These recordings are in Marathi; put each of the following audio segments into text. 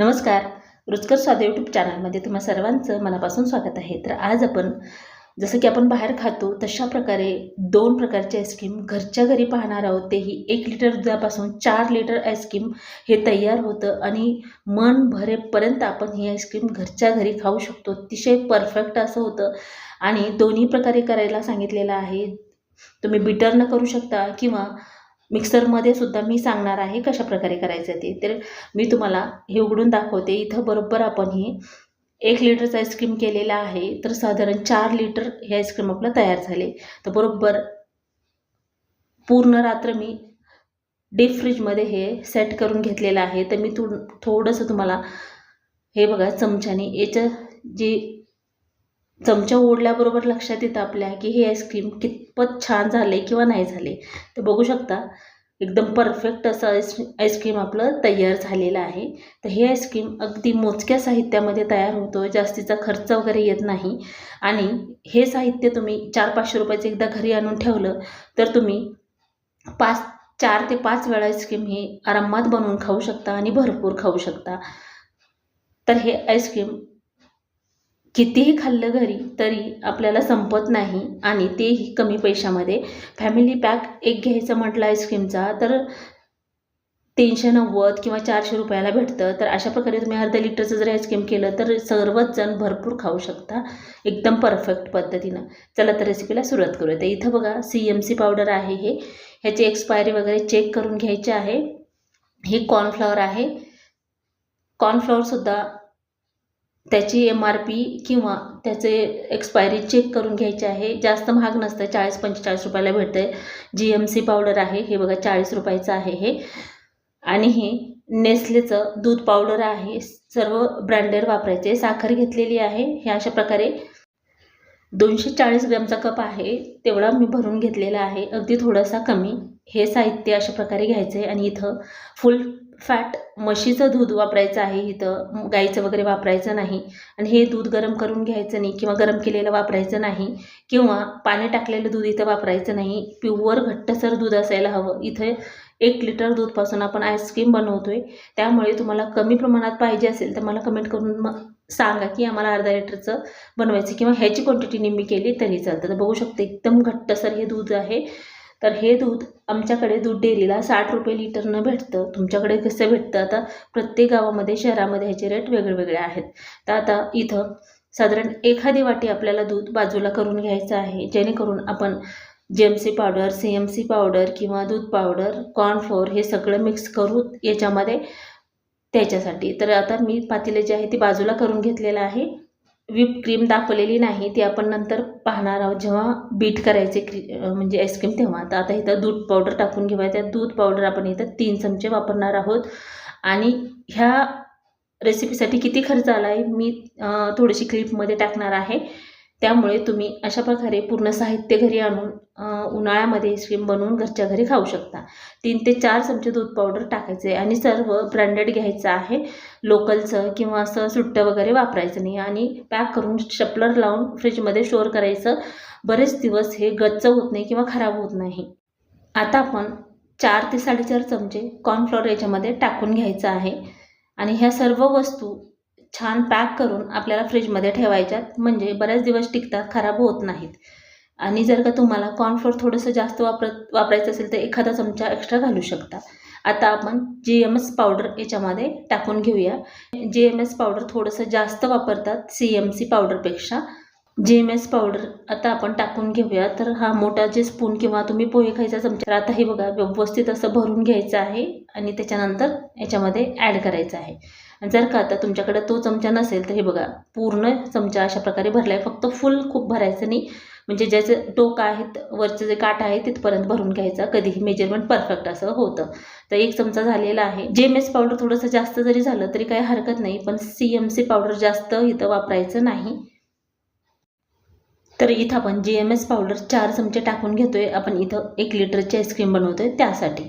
नमस्कार. रुचकर स्वाद यूट्यूब चॅनलमध्ये तुम्हा सर्वांचं मनापासून स्वागत आहे. तर आज आपण जसं की आपण बाहेर खातो तशा प्रकारे दोन प्रकारचे आईस्क्रीम घरच्या घरी पाहणार आहोत. तेही एक लिटर दुधापासून चार लिटर आईस्क्रीम हे तयार होतं आणि मन भरेपर्यंत आपण ही आईस्क्रीम घरच्या घरी खाऊ शकतो. अतिशय परफेक्ट असं होतं. आणि दोन्ही प्रकारे करायला सांगितलेलं आहे. तुम्ही बिटरनं करू शकता किंवा मिक्सरमध्ये सुद्धा मी सांगणार आहे कशा प्रकारे करायचं ते. तर मी तुम्हाला हे उघडून दाखवते. इथं बरोबर आपण हे एक लिटरचं आईस्क्रीम केलेलं आहे. तर साधारण चार लिटर हे आईस्क्रीम आपलं तयार झाले. तर बरोबर पूर्ण रात्र मी डीप फ्रीजमध्ये हे सेट करून घेतलेलं आहे. तर मी थो थोडंसं तुम्हाला हे बघा चमच्याने याचं जे चमचा ओढल्याबरोबर लक्षात येतं आपल्या की हे आईस्क्रीम कितपत छान झाले किंवा नाही झाले तर बघू शकता एकदम परफेक्ट असं आईस आईस्क्रीम आपलं तयार झालेलं आहे. तर हे आईस्क्रीम अगदी मोजक्या साहित्यामध्ये तयार होतो जास्तीचा खर्च वगैरे येत नाही. आणि हे साहित्य तुम्ही चार पाचशे रुपयाचं एकदा घरी आणून ठेवलं तर तुम्ही पाच चार ते पाच वेळा आईस्क्रीम हे आरामात बनवून खाऊ शकता आणि भरपूर खाऊ शकता. तर हे आईस्क्रीम कितीही खाल्लं घरी तरी आपल्याला संपत नाही आणि तेही कमी पैशामध्ये. फॅमिली पॅक एक घ्यायचं म्हटलं आईस्क्रीमचा तर तीनशे नव्वद किंवा चारशे रुपयाला भेटतं. तर अशा प्रकारे तुम्ही अर्धा लिटरचं जर आईस्क्रीम केलं तर सर्वच जण भरपूर खाऊ शकता. एकदम परफेक्ट पद्धतीनं. चला तर रेसिपीला सुरुवात करूया. तर इथं बघा सी एम सी पावडर आहे हे. ह्याची एक्सपायरी वगैरे चेक करून घ्यायची आहे. हे कॉर्नफ्लॉवर आहे. कॉर्नफ्लॉवरसुद्धा त्याची एम आर पी किंवा त्याचे एक्सपायरी चेक करून घ्यायचे आहे. जास्त महाग नसतं. चाळीस पंचेचाळीस रुपयाला भेटतं आहे जी एम सी पावडर आहे. हे बघा चाळीस रुपयाचं आहे हे. आणि हे नेस्लेचं दूध पावडर आहे. सर्व ब्रँडेड वापरायचे. साखर घेतलेली आहे. हे अशा प्रकारे दोनशे चाळीस ग्रॅमचा कप आहे. तेवढा मी भरून घेतलेला आहे. अगदी थोडासा कमी. हे साहित्य अशा प्रकारे घ्यायचं आहे आणि इथं फुल फॅट म्हशीचं दूध वापरायचं आहे इथं गाईचं वगैरे वापरायचं नाही. आणि हे दूध गरम करून घ्यायचं नाही किंवा गरम केलेलं वापरायचं नाही किंवा पाणी टाकलेलं दूध इथं वापरायचं नाही. प्युअर घट्टसर दूध असायला हवं. इथे एक लिटर दूधपासून आपण आईस्क्रीम बनवतो आहे त्यामुळे तुम्हाला कमी प्रमाणात पाहिजे असेल तर मला कमेंट करून मग सांगा की आम्हाला अर्धा लिटरचं बनवायचं किंवा ह्याची क्वांटिटी निम्मी केली तरी चालतं. तर बघू शकते एकदम घट्टसर हे दूध आहे. तर हे दूध आमच्याकडे दूध डेअरीला साठ रुपये लिटरनं भेटतं. तुमच्याकडे कसं भेटतं? आता प्रत्येक गावामध्ये शहरामध्ये ह्याचे रेट वेगळेवेगळे आहेत. तर आता इथं साधारण एखादी वाटी आपल्याला दूध बाजूला करून घ्यायचं आहे. जेणेकरून आपण G M C powder C M C powder किंवा दूध पावडर कॉर्नफ्लोअर हे सगळं मिक्स करू याच्यामध्ये त्याच्यासाठी. तर आता मी पातेले जे आहे ती बाजूला करून घेतलेलं आहे. व्हीप क्रीम दाखवलेली नाही ती आपण नंतर पाहणार आहोत. जेव्हा बीट करायचे क्री म्हणजे आईस्क्रीम तेव्हा. तर आता इथं दूध पावडर टाकून घेऊया. त्या दूध पावडर आपण इथं तीन चमचे वापरणार आहोत. आणि ह्या रेसिपीसाठी किती खर्च आला आहे मी थोडीशी क्लिपमध्ये टाकणार आहे. त्यामुळे तुम्ही अशा प्रकारे पूर्ण साहित्य घरी आणून उन्हाळ्यामध्ये आईस्क्रीम बनवून घरच्या घरी खाऊ शकता. तीन ते चार चमचे दूध पावडर टाकायचे आहे आणि सर्व ब्रँडेड घ्यायचं आहे. लोकलचं किंवा असं सुट्टं वगैरे वापरायचं नाही आणि पॅक करून शपलर लावून फ्रीजमध्ये स्टोअर करायचं. बरेच दिवस हे गच्च होत नाही किंवा खराब होत नाही. आता आपण चार ते साडेचार चमचे कॉर्नफ्लॉवर याच्यामध्ये टाकून घ्यायचं आहे. आणि ह्या सर्व वस्तू छान पॅक करून आपल्याला फ्रीजमध्ये ठेवायच्यात. म्हणजे बऱ्याच दिवस टिकतात खराब होत नाहीत. आणि जर का तुम्हाला कॉर्नफ्लोअर थोडंसं जास्त वापरत वापरायचं असेल तर एखादा चमचा एक्स्ट्रा घालू शकता. आता आपण जी एम एस पावडर याच्यामध्ये टाकून घेऊया. जी एम एस पावडर थोडंसं जास्त वापरतात सी एम सी पावडरपेक्षा जी एम एस पावडर आता आपण टाकून घेऊया. तर हा मोठा जे स्पून किंवा तुम्ही पोहे खायचा चमचा आता हे बघा व्यवस्थित असं भरून घ्यायचं आहे. आणि त्याच्यानंतर याच्यामध्ये ॲड करायचं आहे. जर का आता तुमच्याकडे तो चमचा नसेल तर हे बघा पूर्ण चमचा अशा प्रकारे भरला आहे फक्त फुल खूप भरायचं नाही. म्हणजे ज्याचं टोक आहेत वरचं जे काठ आहे तिथपर्यंत भरून घ्यायचा. कधीही मेजरमेंट परफेक्ट असं होतं. तर एक चमचा झालेला आहे. जे एम एस पावडर थोडंसं जास्त जरी झालं तरी काही हरकत नाही. पण सी एम सी पावडर जास्त इथं वापरायचं नाही. तर इथं आपण जी एम एस पावडर चार चमचे टाकून घेतोय. आपण इथं एक लिटरची आईस्क्रीम बनवतोय त्यासाठी.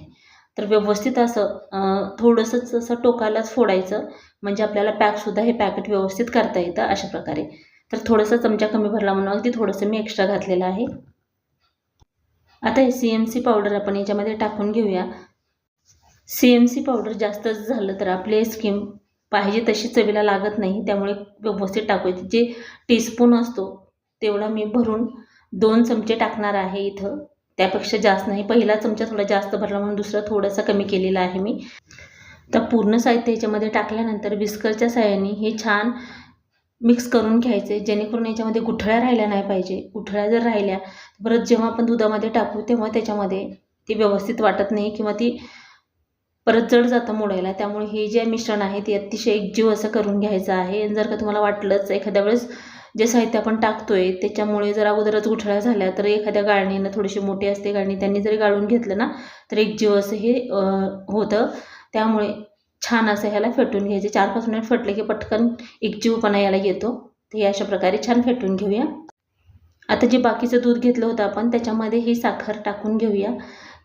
तर व्यवस्थित असं थोडंसंच असं टोकालाच फोडायचं. म्हणजे आपल्याला पॅकसुद्धा हे पॅकेट व्यवस्थित करता येतं अशा प्रकारे. तर थोडंसं चमचा कमी भरला म्हणून अगदी थोडंसं मी एक्स्ट्रा घातलेलं आहे. आता हे सी एम सी पावडर आपण याच्यामध्ये टाकून घेऊया. सी एम सी पावडर जास्तच झालं तर आपली स्कीम पाहिजे तशी चवीला लागत नाही त्यामुळे व्यवस्थित टाकायची जे टीस्पून असतो तेवढा मी भरून दोन चमचे टाकणार आहे इथं. त्यापेक्षा जास्त नाही. पहिला चमचा थोडा जास्त भरला म्हणून दुसरा थोडासा कमी केलेला आहे मी. तर पूर्ण साहित्य याच्यामध्ये टाकल्यानंतर विस्करच्या साह्याने हे छान मिक्स करून घ्यायचे. जेणेकरून याच्यामध्ये गुठळ्या राहिल्या नाही पाहिजे. गुठळ्या जर राहिल्या परत जेव्हा आपण दुधामध्ये टाकू तेव्हा त्याच्यामध्ये ती व्यवस्थित वाटत नाही किंवा ती परत जड जातं मोडायला. त्यामुळे हे जे मिश्रण आहे ते अतिशय एकजीव असं करून घ्यायचं आहे. आणि जर का तुम्हाला वाटलंच एखाद्या वेळेस जे साहित्य आपण टाकतोय त्याच्यामुळे जर अगोदरच गुठळ्या झाल्या तर एखाद्या गाळणीनं थोडीशी मोठी असते गाळणी त्यांनी जरी गाळून घेतलं ना तर एक जीव असं हे होतं. त्यामुळे छान असं ह्याला फेटून घ्यायचे. चार पाच मिनिट फेटले की पटकन एक जीवपणा याला येतो. तर हे अशा प्रकारे छान फेटून घेऊया. आता जे बाकीचं दूध घेतलं होतं आपण त्याच्यामध्ये ही साखर टाकून घेऊया.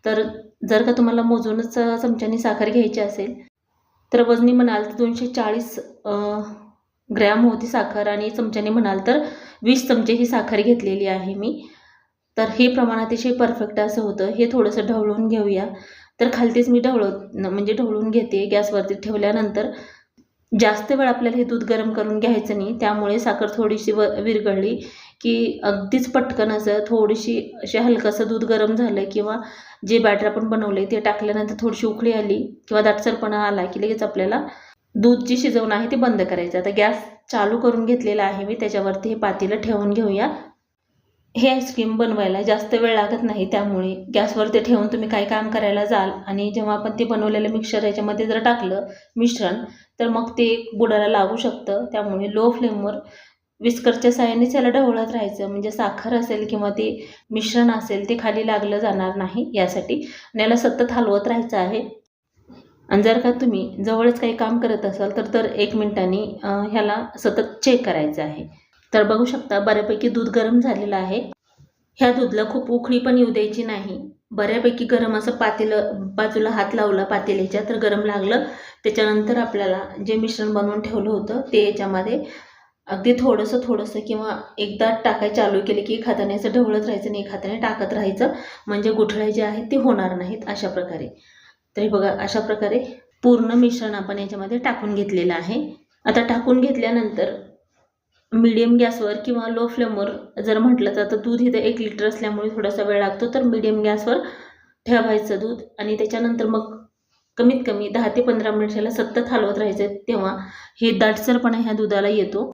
तर जर का तुम्हाला मोजूनच चमच्यानी साखर घ्यायची असेल तर वजनी म्हणाल तर दोनशे चाळीस ग्रॅम होती साखर आणि चमच्याने म्हणाल तर वीस चमचे ही साखर घेतलेली आहे मी. तर हे प्रमाण अतिशय परफेक्ट असं होतं. हे थोडंसं ढवळून घेऊया. तर खालतीच मी ढवळत म्हणजे ढवळून घेते गॅसवरती ठेवल्यानंतर. जास्त वेळ आपल्याला हे दूध गरम करून घ्यायचं नाही. त्यामुळे साखर थोडीशी व विरघळली की अगदीच पटकन असं थोडीशी असे हलकंसं दूध गरम झालं किंवा जे बॅटर आपण बनवले ते टाकल्यानंतर थोडीशी उकळी आली किंवा दाटसरपणा आला की लगेच आपल्याला दूध जी शिजवणं आहे ते बंद करायचं. आता गॅस चालू करून घेतलेला आहे मी त्याच्यावरती हे पातेलं ठेवून घेऊया. हे आईस्क्रीम बनवायला जास्त वेळ लागत नाही त्यामुळे गॅसवर ते ठेवून तुम्ही काय काम करायला जाल? आणि जेव्हा आपण ते बनवलेलं मिक्सर याच्यामध्ये जर टाकलं मिश्रण तर मग ते बुडायला लागू शकतं. त्यामुळे लो फ्लेमवर विस्करच्या साहाय्यानेच याला ढवळत राहायचं. म्हणजे साखर असेल किंवा ते मिश्रण असेल ते खाली लागलं जाणार नाही यासाठी. आणि याला सतत हलवत राहायचं आहे. आणि जर का तुम्ही जवळच काही काम करत असाल तर तर एक मिनिटांनी ह्याला सतत चेक करायचं आहे. तर बघू शकता बऱ्यापैकी दूध गरम झालेलं आहे. ह्या दूधला खूप उकळी पण येऊ द्यायची नाही. बऱ्यापैकी गरम असं पातेलं बाजूला हात लावला पातेल्याच्या तर गरम लागलं. त्याच्यानंतर आपल्याला जे मिश्रण बनवून ठेवलं होतं ते याच्यामध्ये अगदी थोडंसं थोडंसं किंवा एकदा टाकाय चालू केले की एक हाताने असं ढवळत राहायचं आणि एक हाताने टाकत राहायचं. म्हणजे गुठळ्या जे आहेत ते होणार नाहीत अशा प्रकारे. तरी बघा अशा प्रकारे पूर्ण मिश्रण आपण याच्यामध्ये टाकून घेतलेलं आहे. आता टाकून घेतल्यानंतर मीडियम गॅसवर किंवा लो फ्लेमवर जर म्हटलं तर दूध इथं एक लिटर असल्यामुळे थोडासा वेळ लागतो तर मीडियम गॅसवर ठेवायचं दूध आणि त्याच्यानंतर मग कमीत कमी दहा ते पंधरा मिनिट ह्याला सतत हलवत राहायचं तेव्हा हे दाटसरपणा ह्या दुधाला येतो.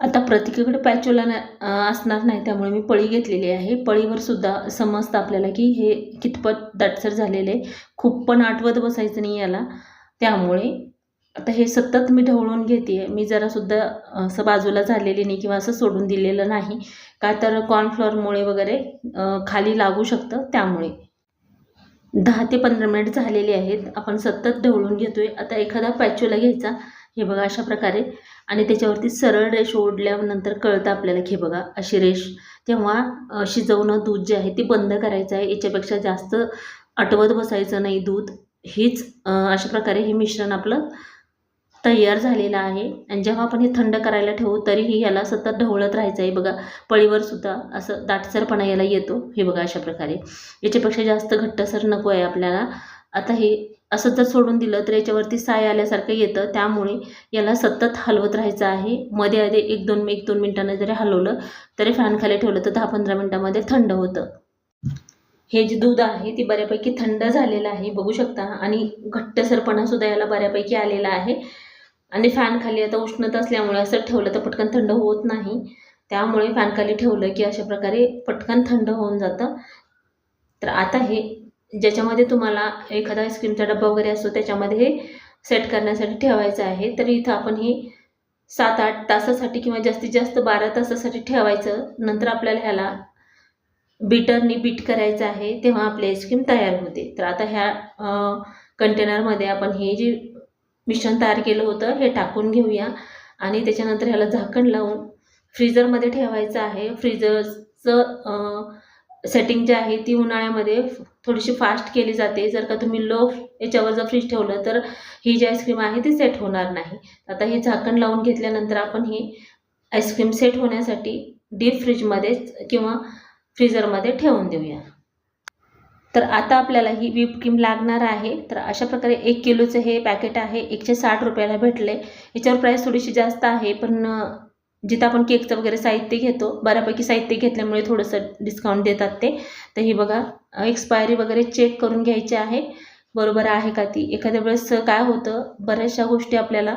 आता प्रत्येकाकडे पॅचोला असणार नाही त्यामुळे मी पळी घेतलेली आहे. पळीवर सुद्धा समजतं आपल्याला की हे कितपत दाटसर झालेले खूप पण आठवत बसायचं नाही याला. त्यामुळे आता हे सतत मी ढवळून घेते. मी जरासुद्धा असं बाजूला झालेली नाही किंवा असं सोडून दिलेलं नाही. का तर कॉर्नफ्लॉरमुळे वगैरे खाली लागू शकतं त्यामुळे. दहा ते पंधरा मिनिट झालेले आहेत. आपण सतत ढवळून घेतोय. आता एखादा पॅच्युला घ्यायचा. हे बघा अशा प्रकारे. आणि त्याच्यावरती सरळ रेष ओढल्यानंतर कळतं आपल्याला की बघा अशी रेष. तेव्हा शिजवणं दूध जे आहे ते बंद करायचं आहे. याच्यापेक्षा जास्त आटवत बसायचं नाही दूध. हीच अशा प्रकारे हे मिश्रण आपलं तयार झालेलं आहे. आणि जेव्हा आपण हे थंड करायला ठेवू तरीही याला सतत ढवळत राहायचं आहे. बघा पळीवर सुद्धा असं दाटसरपणा याला येतो. हे बघा अशा प्रकारे. याच्यापेक्षा जास्त घट्टसर नको आहे आपल्याला. आता हे असं जर सोडून दिलं तर याच्यावरती साय आल्यासारखं येतं. त्यामुळे याला सतत हलवत राहायचं आहे. मध्ये आधी एक दोन एक दोन मिनटानं जरी हलवलं तरी फॅनखाली ठेवलं तर दहा पंधरा मिनटामध्ये थंड होतं. हे जे दूध आहे ते बऱ्यापैकी थंड झालेलं आहे बघू शकता. आणि घट्टसरपणा सुद्धा याला बऱ्यापैकी आलेला आहे. आणि फॅनखाली आता उष्णता असल्यामुळे असं ठेवलं तर पटकन थंड होत नाही. त्यामुळे फॅनखाली ठेवलं की अशा प्रकारे पटकन थंड होऊन जातं. तर आता हे ज्याच्यामध्ये तुम्हाला एखादा आईस्क्रीमचा डब्बा वगैरे असतो त्याच्यामध्ये हे सेट करण्यासाठी ठेवायचं आहे. तर इथं आपण हे सात आठ तासासाठी किंवा जास्तीत जास्त बारा तासासाठी ठेवायचं. नंतर आपल्याला ह्याला बीटरनी बीट करायचं आहे तेव्हा आपली आईस्क्रीम तयार होते. तर आता ह्या कंटेनरमध्ये आपण हे जे मिश्रण तयार केलं होतं हे टाकून घेऊया. आणि त्याच्यानंतर ह्याला झाकण लावून फ्रीजरमध्ये ठेवायचं आहे. फ्रीजरचं सेटिंग जी आहे ती उन्हाळ्यामध्ये थोडीशी फास्ट केली जाते. जर का तुम्ही लो याच्यावर जर फ्रीज ठेवलं तर ही जी आईस्क्रीम आहे ती सेट होणार नाही. आता हे झाकण लावून घेतल्यानंतर आपण ही आईस्क्रीम सेट होण्यासाठी डीप फ्रीजमध्येच किंवा फ्रीजरमध्ये ठेवून देऊया. तर आता आपल्याला ही व्हीप क्रीम लागणार आहे. तर अशा प्रकारे एक किलोचं हे पॅकेट आहे. एकशे साठ रुपयाला भेटले. याच्यावर प्राईस थोडीशी जास्त आहे पण जिथं आपण केकचं वगैरे साहित्य घेतो बऱ्यापैकी साहित्य घेतल्यामुळे थोडंसं डिस्काउंट देतात ते. तर ही बघा एक्सपायरी वगैरे चेक करून घ्यायची आहे. बरोबर आहे का ती? एखाद्या वेळेस काय होतं? बऱ्याचशा गोष्टी आपल्याला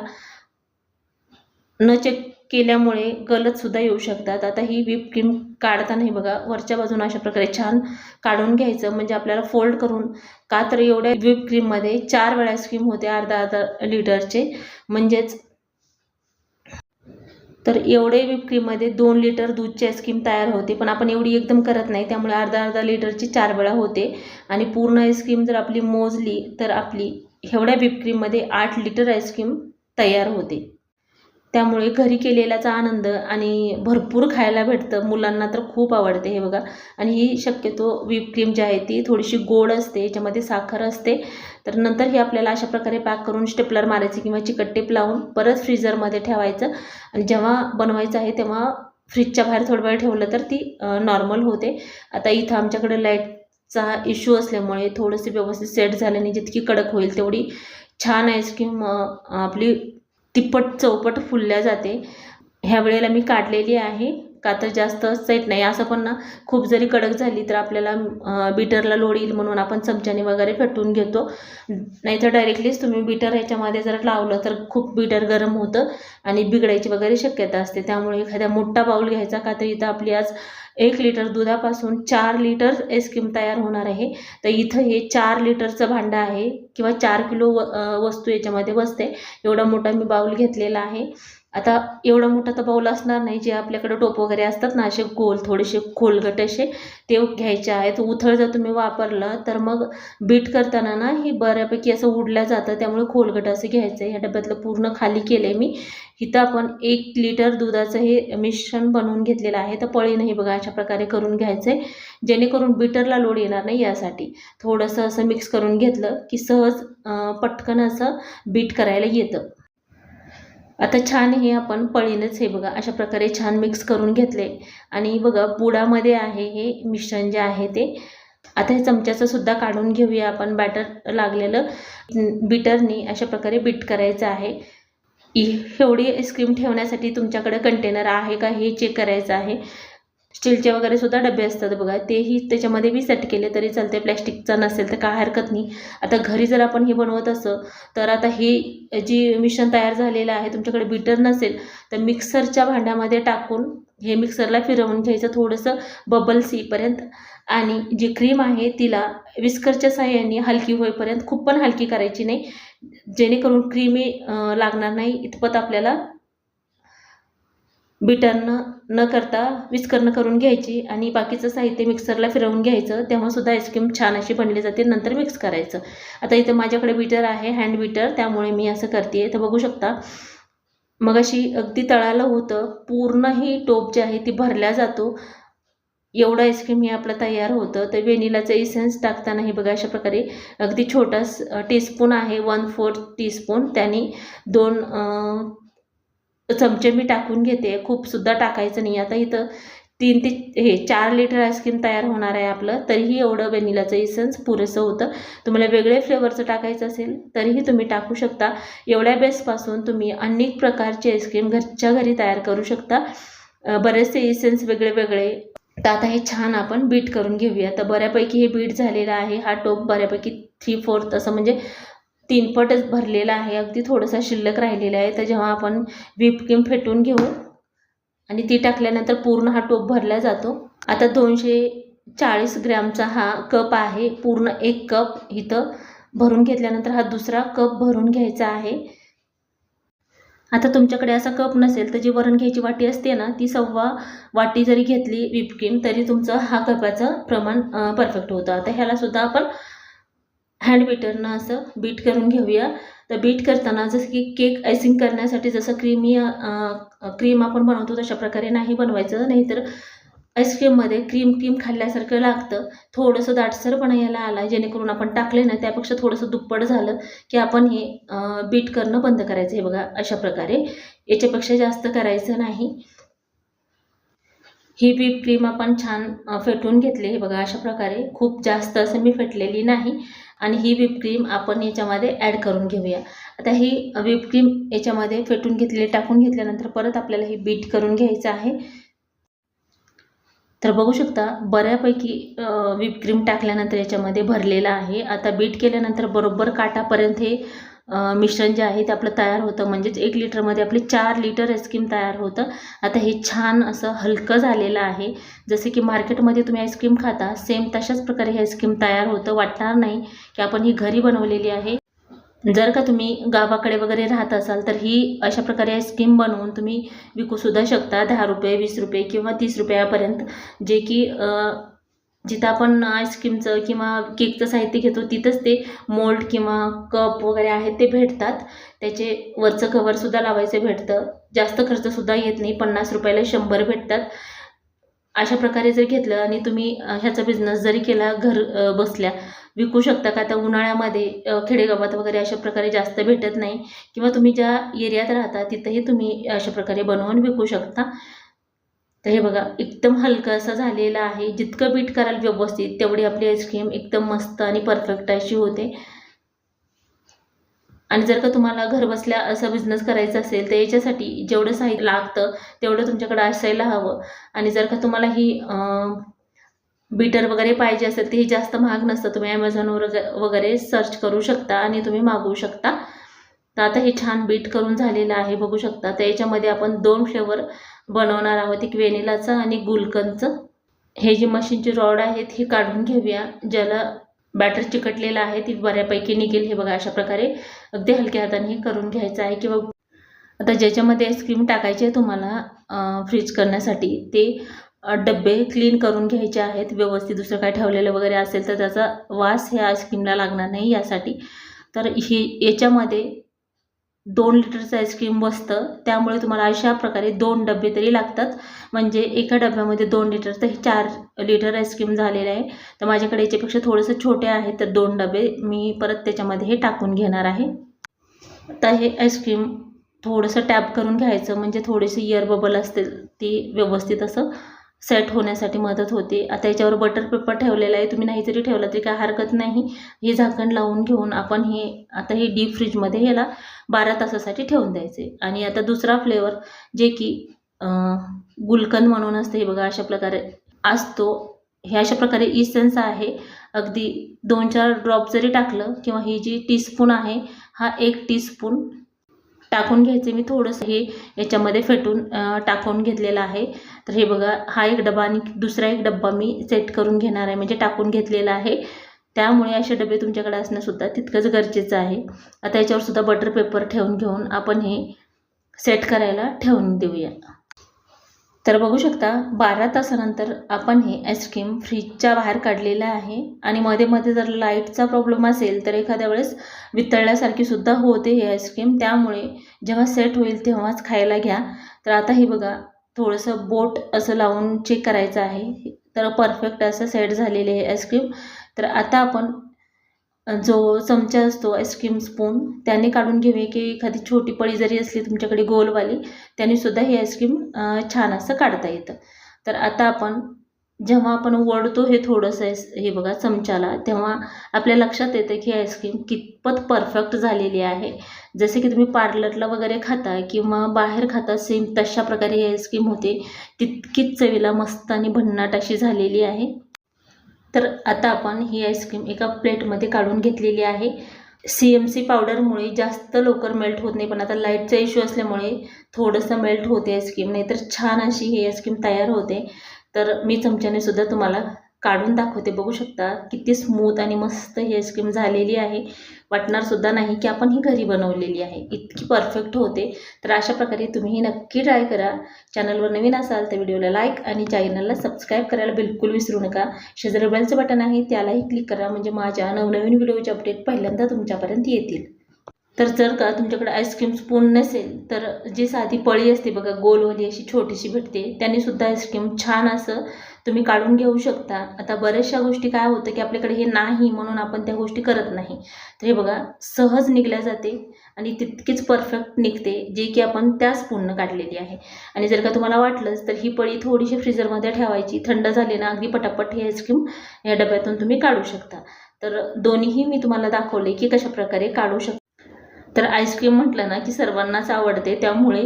न चेक केल्यामुळे गलतसुद्धा येऊ शकतात. आता ही व्हीप क्रीम काढताना हे बघा वरच्या बाजूने अशा प्रकारे छान काढून घ्यायचं. म्हणजे आपल्याला फोल्ड करून का तर एवढ्या व्हीप क्रीममध्ये चार वेळा स्कीम होते अर्धा अर्धा लिटरचे म्हणजेच तर एवढे व्हीप क्रीममध्ये दोन लिटर दूधची आईस्क्रीम तयार होते. पण आपण एवढी एकदम करत नाही त्यामुळे अर्धा अर्धा लिटरची चार वेळा होते. आणि पूर्ण आईस्क्रीम जर आपली मोजली तर आपली एवढ्या व्हीप क्रीममध्ये आठ लिटर आईस्क्रीम तयार होते. त्यामुळे घरी केलेल्याचा आनंद आणि भरपूर खायला भेटतं. मुलांना तर खूप आवडते हे बघा. आणि ही शक्यतो व्हीप क्रीम जी आहे ती थोडीशी गोड असते याच्यामध्ये साखर असते. तर नंतर हे आपल्याला अशा प्रकारे पॅक करून स्टेपलर मारायचं किंवा चिकट टेप लावून परत फ्रीजरमध्ये ठेवायचं. आणि जेव्हा बनवायचं आहे तेव्हा फ्रीजच्या बाहेर थोडा वेळ ठेवलं तर ती नॉर्मल होते. आता इथं आमच्याकडे लाईटचा इश्यू असल्यामुळे थोडंसं व्यवस्थित सेट झाल्याने जितकी कडक होईल तेवढी छान आईस्क्रीम आपली तिप्पट चौपट फुलल्या जाते. ह्या वेळेला मी काढलेली आहे. का तर जास्त सेट नाही. असं पण ना खूप जरी कडक झाली तर आपल्याला बीटरला लोड येईल म्हणून आपण चमच्याने वगैरे फेटून घेतो. नाहीतर डायरेक्टलीच तुम्ही बीटर ह्याच्यामध्ये जर लावलं तर खूप बीटर गरम होतं आणि बिघडायची वगैरे शक्यता असते. त्यामुळे एखादा मोठा बाऊल घ्यायचा का तर इथं आपली आज एक लिटर दुधापासून चार लिटर एस्किम तयार होणार आहे. तर इथं हे चार लिटरचं भांडं आहे किंवा चार किलो व वस्तू याच्यामध्ये बसते. एवढा मोठा मी बाऊल घेतलेला आहे. आता एवढा मोठा तर बाऊल असणार नाही. जे आपल्याकडे टोप वगैरे असतात ना असे गोल थोडेसे खोलगट असे ते घ्यायचे आहेत. उथळ जर तुम्ही वापरलं तर मग बीट करताना ना हे बऱ्यापैकी असं उडल्या जातं. त्यामुळे खोलगट असं घ्यायचं. ह्या डब्यातलं पूर्ण खाली केलं आहे मी. इथं आपण एक लिटर दुधाचं हे मिश्रण बनवून घेतलेलं आहे. तर पळीनं हे बघा अशा प्रकारे करून घ्यायचं. आहे जेणेकरून बीटरला लोड येणार नाही यासाठी. थोडंसं असं मिक्स करून घेतलं की सहज पटकन असं बीट करायला येतं. आता छान हे आपण पळीनंच हे बघा अशा प्रकारे छान मिक्स करून घेतले. आणि बघा बुडामध्ये आहे हे मिश्रण जे आहे ते. आता हे चमच्याचं सुद्धा काढून घेऊया आपण बॅटर लागलेलं. बीटरनी अशा प्रकारे बीट करायचं आहे. एवढी आईस्क्रीम ठेवण्यासाठी तुमच्याकडे कंटेनर आहे का हे चेक करायचं आहे. स्टीलचे वगैरे सुद्धा डबे असतात बघा. तेही त्याच्यामध्ये बी सेट केले तरी चालते प्लॅस्टिकचा नसेल तर काय हरकत नाही. आता घरी जर आपण हे बनवत असं तर आता हे जी मिश्रण तयार झालेलं आहे तुमच्याकडे बीटर नसेल तर मिक्सरच्या भांड्यामध्ये टाकून हे मिक्सरला फिरवून घ्यायचं थोडंसं बबल्स येईपर्यंत आणि जी क्रीम आहे तिला विस्करच्या साह्याने हलकी होईपर्यंत खूप पण हलकी करायची नाही. जेणेकरून क्रीमी लागणार नाही. इतपत आपल्याला बिटरनं न करता विस्करणं करून घ्यायची आणि बाकीचं साहित्य मिक्सरला फिरवून घ्यायचं तेव्हासुद्धा आईस्क्रीम छान अशी बनली जाते नंतर मिक्स करायचं. आता इथं माझ्याकडे बीटर आहे हँड बीटर त्यामुळे मी असं करते तर बघू शकता मग अशी अगदी तळालं होतं पूर्ण ही टोप जी आहे ती भरल्या जातो. एवढं आईस्क्रीम हे आपलं तयार होतं. तर वेनिलाचं इसेन्स टाकताना हे बघा अशा प्रकारे अगदी छोटा टीस्पून आहे वन फोर्थ टीस्पून त्याने दोन चमचे मी टाकून घेते. खूपसुद्धा टाकायचं नाही. आता इथं तीन ते हे चार लिटर आईस्क्रीम तयार होणार आहे आपलं. तरीही एवढं व्हॅनिलाचं इसेन्स पुरेसं होतं. तुम्हाला वेगळे फ्लेवरचं टाकायचं असेल तरीही तुम्ही टाकू शकता. एवढ्या बेसपासून तुम्ही अनेक प्रकारचे आईस्क्रीम घरच्या घरी तयार करू शकता. बरेचसे इसेन्स वेगळे वेगळे. तर आता हे छान आपण बीट करून घेऊया. तर बऱ्यापैकी हे बीट झालेलं आहे. हा टोप बऱ्यापैकी थ्री फोर्थ असं म्हणजे तीनपटच भरलेला आहे. अगदी थोडासा शिल्लक राहिलेला आहे. तर जेव्हा आपण विपकिम फेटून घेऊ आणि ती टाकल्यानंतर पूर्ण हा टोप भरला जातो. आता दोनशे चाळीस ग्रॅमचा हा कप आहे. पूर्ण एक कप इथं भरून घेतल्यानंतर हा दुसरा कप भरून घ्यायचा आहे. आता तुमच्याकडे असा कप नसेल तर जी वरण घ्यायची वाटी असते ना ती सव्वा वाटी जरी घेतली विपकिम तरी तुमचं हा कपाचं प्रमाण परफेक्ट होतं. आता ह्यालासुद्धा आपण हँड बीटरनं असं बीट करून घेऊया. तर बीट करताना जसं की केक आयसिंग करण्यासाठी जसं क्रीमी क्रीम आपण बनवतो तशा प्रकारे नाही बनवायचं. नाहीतर आईस्क्रीममध्ये क्रीम क्रीम खाल्ल्यासारखं लागतं. थोडंसं दाटसरपणा यायला आला जेणेकरून आपण टाकले ना त्यापेक्षा थोडंसं दुप्पट झालं की आपण हे बीट करणं बंद करायचं. हे बघा अशा प्रकारे. याच्यापेक्षा जास्त करायचं नाही. ही व्हीप क्रीम आपण छान फेटून घेतली. हे बघा अशा प्रकारे. खूप जास्त असं मी फेटलेली नाही. आणि ही विपक्रीम आपण याच्यामध्ये ॲड करून घेऊया. आता ही विपक्रीम याच्यामध्ये फेटून घेतलेली टाकून घेतल्यानंतर परत आपल्याला ही बीट करून घ्यायचं आहे. तर बघू शकता बऱ्यापैकी विपक्रीम टाकल्यानंतर याच्यामध्ये भरलेलं आहे. आता बीट केल्यानंतर बरोबर काटापर्यंत हे मिश्रण जे आहे ते आपलं तयार होतं. म्हणजेच एक लिटरमध्ये आपले चार लिटर आईस्क्रीम तयार होतं. आता हे छान असं हलकं झालेलं आहे. जसे की मार्केटमध्ये तुम्ही आईस्क्रीम खाता सेम तशाच प्रकारे हे आईस्क्रीम तयार होतं. वाटणार नाही की आपण ही घरी बनवलेली आहे. जर का तुम्ही गावाकडे वगैरे राहत असाल तर ही अशा प्रकारे आईस्क्रीम बनवून तुम्ही विकूसुद्धा शकता. दहा रुपये वीस रुपये किंवा तीस रुपयापर्यंत. जे की जिथं आपण आईस्क्रीमचं किंवा केकचं साहित्य घेतो तिथंच ते मोल्ड किंवा कप वगैरे आहेत ते भेटतात. त्याचे वरचं कवरसुद्धा लावायचं भेटतं. जास्त खर्चसुद्धा येत नाही पन्नास रुपयाला शंभर भेटतात. अशा प्रकारे जर घेतलं आणि तुम्ही ह्याचा बिझनेस जरी केला घर बसल्या विकू शकता का? आता उन्हाळ्यामध्ये खेडेगावात वगैरे अशा प्रकारे जास्त भेटत नाही. किंवा तुम्ही ज्या एरियात राहता तिथंही तुम्ही अशा प्रकारे बनवून विकू शकता. तर हे बघा एकदम हलकं असं झालेलं आहे. जितकं बीट कराल व्यवस्थित तेवढी आपली आईस्क्रीम एकदम मस्त आणि परफेक्ट अशी होते. आणि जर का तुम्हाला घरबसल्या असा बिझनेस करायचा असेल तर याच्यासाठी जेवढं साहित्य लागतं तेवढं तुमच्याकडे असायला हवं. आणि जर का तुम्हाला ही बीटर वगैरे पाहिजे असेल तर ही जास्त महाग नसतं. तुम्ही ॲमेझॉनवर वगैरे सर्च करू शकता आणि तुम्ही मागवू शकता. तर आता हे छान बीट करून झालेलं आहे. बघू शकता तर याच्यामध्ये आपण दोन फ्लेवर बनवणार आहोत. एक व्हेनिलाचं आणि गुलकंदचं. हे जे मशीनचे रॉड आहेत हे काढून घेऊया. ज्याला बॅटर चिकटलेलं आहे ती बऱ्यापैकी निघेल. हे बघा अशा प्रकारे अगदी हलक्या हाताने हे करून घ्यायचं आहे. किंवा आता ज्याच्यामध्ये आईस्क्रीम टाकायची आहे तुम्हाला फ्रीज करण्यासाठी ते डब्बे क्लीन करून घ्यायचे आहेत. व्यवस्थित दुसरं काय ठेवलेलं वगैरे असेल तर त्याचा वास ह्या आईस्क्रीमला लागणार नाही यासाठी. तर ही याच्यामध्ये दोन लिटरचं आईस्क्रीम बसतं. त्यामुळे तुम्हाला अशा प्रकारे दोन डबे तरी लागतात. म्हणजे एका डब्यामध्ये दोन लिटर तर हे चार लिटर आईस्क्रीम झालेलं आहे. तर माझ्याकडे याच्यापेक्षा थोडंसं छोटे आहे तर दोन डबे मी परत त्याच्यामध्ये हे टाकून घेणार आहे. तर हे आईस्क्रीम थोडंसं टॅप करून घ्यायचं. म्हणजे थोडेसे इयर बबल असतील ती व्यवस्थित असं. सेट होण्यासाठी मदत होते. आता याच्यावर बटर पेपर ठेवलेला आहे. तुम्ही नाही जरी ठेवला तरी काय हरकत नाही. हे झाकण लावून घेऊन आपण हे आता हे डीप फ्रीजमध्ये याला बारा तासासाठी ठेवून द्यायचे. आणि आता दुसरा फ्लेवर जे की गुलकंद म्हणून असते हे बघा अशा प्रकारे असतो. हे अशा प्रकारे इसेन्स आहे. अगदी दोन चार ड्रॉप जरी टाकलं किंवा ही जी टीस्पून आहे हा एक टीस्पून टाकून घ्यायचे. मी थोडंसं हे याच्यामध्ये फेटून टाकून घेतलेलं आहे. तर हे बघा हा एक डबा आणि दुसरा एक डब्बा मी सेट करून घेणार आहे म्हणजे टाकून घेतलेला आहे. त्यामुळे असे डबे तुमच्याकडे असणंसुद्धा तितकंच गरजेचं आहे. आता याच्यावर सुद्धा बटर पेपर ठेवून घेऊन आपण हे सेट करायला ठेवून देऊया. तर बघू शकता बारा तासानंतर आपण हे आईस्क्रीम फ्रीजच्या बाहेर काढलेलं आहे. आणि मध्ये मध्ये जर लाईटचा प्रॉब्लेम असेल तर एखाद्या वेळेस वितळल्यासारखी सुद्धा होते हे आईस्क्रीम त्यामुळे जेव्हा सेट होईल तेव्हाच खायला घ्या. तर आता हे बघा थोडंसं बोट असं लावून चेक करायचं आहे. तर परफेक्ट असं सेट झालेले आहे आईस्क्रीम तर आता आपण जो चमचा असतो आईस्क्रीम स्पून त्याने काढून घेऊया की एखादी छोटी पळी जरी असली तुमच्याकडे गोलवाली त्याने सुद्धा आईस्क्रीम छान असं काढता येतं. तर आता आपण जेव्हा आपण वळतो हे थोडंसं हे बघा चमच्याला तेव्हा आपल्या लक्षात येतं की आईस्क्रीम कितपत परफेक्ट झालेली आहे. जसे की तुम्ही पार्लरला वगैरे खाता किंवा बाहेर खाता सेम तशा प्रकारे ही आईस्क्रीम होते तितकीच चवीला मस्त आणि भन्नाट अशी झालेली आहे. तर आता आपण ही आईस्क्रीम एका प्लेटमध्ये काढून घेतलेली आहे. सी एम सी पावडरमुळे जास्त लवकर मेल्ट होत नाही पण आता लाईटचा इश्यू असल्यामुळे थोडंसं मेल्ट होते आईस्क्रीम नाहीतर छान अशी ही आईस्क्रीम तयार होते. तर मी चमच्याने सुद्धा तुम्हाला काढून दाखवते. बघू शकता किती स्मूथ आणि मस्त ही आईस्क्रीम झालेली आहे. वाटणार सुद्धा नाही की आपण ही घरी बनवलेली आहे. इतकी परफेक्ट होते. तर अशा प्रकारे तुम्ही नक्की ट्राय करा. चॅनलवर नवीन असाल तर व्हिडिओला लाईक आणि चॅनलला सबस्क्राईब करायला बिलकुल विसरू नका. शेजारी बेलचं बटन आहे त्यालाही क्लिक करा. म्हणजे माझ्या नवनवीन व्हिडिओचे अपडेट पहिल्यांदा तुमच्यापर्यंत येतील. तर जर का तुमच्याकडे आईस्क्रीम स्पून नसेल तर जी साधी पळी असते बघा गोलवाली अशी छोटीशी भेटते. त्याने सुद्धा आईस्क्रीम छान असं तुम्ही काढून घेऊ शकता. आता बऱ्याचशा गोष्टी काय होतं की आपल्याकडे हे नाही म्हणून आपण त्या गोष्टी करत नाही. तर हे बघा सहज निघल्या जाते आणि तितकीच परफेक्ट निघते जे की आपण त्या स्पूननं काढलेली आहे. आणि जर का तुम्हाला वाटलंच तर ही पळी थोडीशी फ्रीजरमध्ये ठेवायची. थंड झाली ना अगदी पटापट ही आईस्क्रीम या डब्यातून तुम्ही काढू शकता. तर दोन्हीही मी तुम्हाला दाखवले की कशाप्रकारे काढू शकता. तर आईस्क्रीम म्हटलं ना की सर्वांनाच आवडते त्यामुळे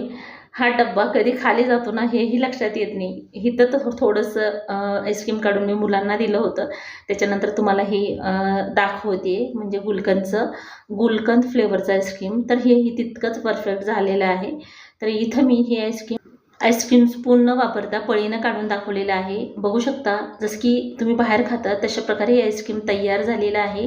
हा डब्बा कधी खाली जातो ना हेही लक्षात येत नाही. इथं तर थोडंसं आईस्क्रीम काढून मी मुलांना दिलं होतं. त्याच्यानंतर तुम्हाला हे दाखवते म्हणजे गुलकंदचं गुलकंद फ्लेवरचं आईस्क्रीम तर हेही तितकंच परफेक्ट झालेलं आहे. तर इथं मी हे आईस्क्रीम आईस्क्रीम स्पून न वापरता पळीनं काढून दाखवलेलं आहे. बघू शकता जसं की तुम्ही बाहेर खाता तशा प्रकारे आईस्क्रीम तयार झालेलं आहे.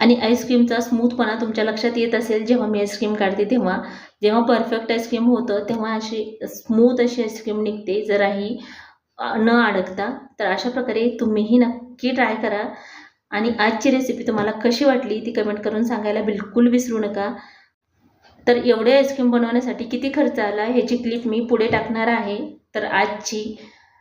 आणि आईस्क्रीमचा स्मूथपणा तुमच्या लक्षात येत असेल जेव्हा मी आईस्क्रीम काढते तेव्हा. जेव्हा परफेक्ट आईस्क्रीम होतं तेव्हा अशी स्मूथ अशी आईस्क्रीम निघते जराही न अडकता. तर अशा प्रकारे तुम्हीही नक्की ट्राय करा. आणि आजची रेसिपी तुम्हाला कशी वाटली ती कमेंट करून सांगायला बिलकुल विसरू नका. तर एवढे आईस्क्रीम बनवण्यासाठी किती खर्च आला ह्याची क्लिप मी पुढे टाकणार आहे. तर आजची